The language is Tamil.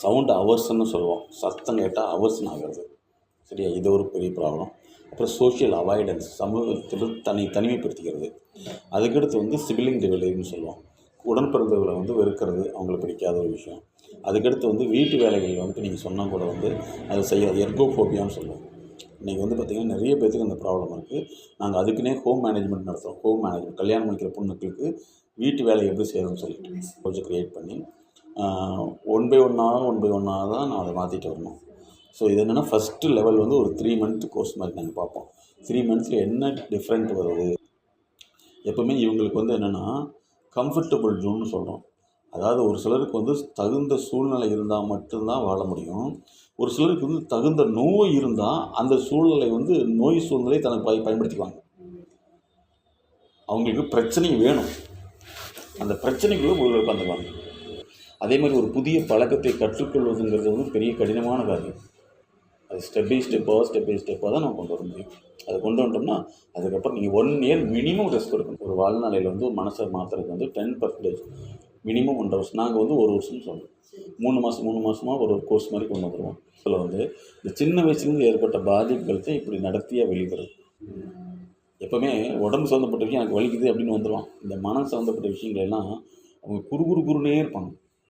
சவுண்டு அவர்ஸ்ன்னு சொல்லுவோம். சத்தம் கேட்டால் அவர்ஸ்னு ஆகிறது. சரியா? இது ஒரு பெரிய ப்ராப்ளம் அப்புறம் சோஷியல் அவாய்டன்ஸ் சமூகத்தில் தனி தனிமைப்படுத்திக்கிறது. அதுக்கடுத்து வந்து சிபிலிங் டிவிலிங்னு சொல்லுவோம். உடன் பிறந்தவர்களை வந்து வெறுக்கிறது அவங்களுக்கு பிடிக்காத ஒரு விஷயம். அதுக்கடுத்து வந்து வீட்டு வேலைகள் வந்து நீங்கள் சொன்னால் கூட வந்து அதை செய்ய எர்கோஃபோபியான்னு சொல்லுவோம். இன்றைக்கி வந்து பார்த்திங்கன்னா நிறைய பேர்த்துக்கு அந்த ப்ராப்ளம் இருக்குது நாங்கள் அதுக்குன்னே ஹோம் மேனேஜ்மெண்ட் நடத்துகிறோம் ஹோம் மேனேஜ்மெண்ட் கல்யாணம் பண்ணிக்கிற பொண்ணுங்களுக்கு வீட்டு வேலை எப்படி செய்யணும்னு சொல்லிட்டு கொஞ்சம் க்ரியேட் பண்ணி ஒன் பை ஒன்னாக ஒன் பை ஒன்னாக தான் நான் அதை மாற்றிட்டு வரணும். ஸோ இது என்னென்னா ஃபஸ்ட்டு லெவல் வந்து ஒரு த்ரீ மந்த் கோர்ஸ் மாதிரி நாங்கள் பார்ப்போம். த்ரீ மந்த்ஸில் என்ன டிஃப்ரெண்ட் வருது? எப்போவுமே இவங்களுக்கு வந்து என்னென்னா கம்ஃபர்டபுள் ஜோன்னு சொல்கிறோம் அதாவது ஒரு சிலருக்கு வந்து தகுந்த சூழ்நிலை இருந்தால் மட்டும்தான் வாழ முடியும். ஒரு சிலருக்கு வந்து தகுந்த நோய் இருந்தால் அந்த சூழ்நிலை வந்து நோய் சூழ்நிலை தனக்கு பய பயன்படுத்திக்குவாங்க. அவங்களுக்கு பிரச்சனை வேணும். அந்த பிரச்சனைக்குள்ளே போய் வந்துடுவாங்க. அதே மாதிரி ஒரு புதிய பழக்கத்தை கற்றுக்கொள்வதுங்கிறது வந்து பெரிய கடினமான காரியம். அது ஸ்டெப் பை ஸ்டெப்பாக ஸ்டெப் பை ஸ்டெப்பாக தான் நம்ம கொண்டு வர முடியும். அதை கொண்டு வந்துட்டோம்னா அதுக்கப்புறம் நீங்கள் ஒன் இயர் மினிமம் ரெஸ்ட் எடுக்கணும் ஒரு வாழ்நாளையில் வந்து மனசை மாற்றுறதுக்கு வந்து டென் பர்சன்டேஜ் மினிமம் ஒன்றரை வருஷம் நாங்கள் வந்து ஒரு வருஷம்னு சொல்லுவோம் மூணு மாதம் மூணு மாதமாக ஒரு ஒரு கோர்ஸ் மாதிரி கொண்டு வந்துடுவோம் இதில் வந்து இந்த சின்ன வயசுலேருந்து ஏற்பட்ட பாதிப்புகள் இப்படி நடத்தியாக வெளிவருது. எப்போவுமே உடம்பு சம்மந்தப்பட்ட விஷயம் எனக்கு வலிக்குது அப்படின்னு வந்துடுவான் இந்த மனம் சம்மந்தப்பட்ட விஷயங்கள் எல்லாம் அவங்க குறு குறு குருனே இருப்பாங்க.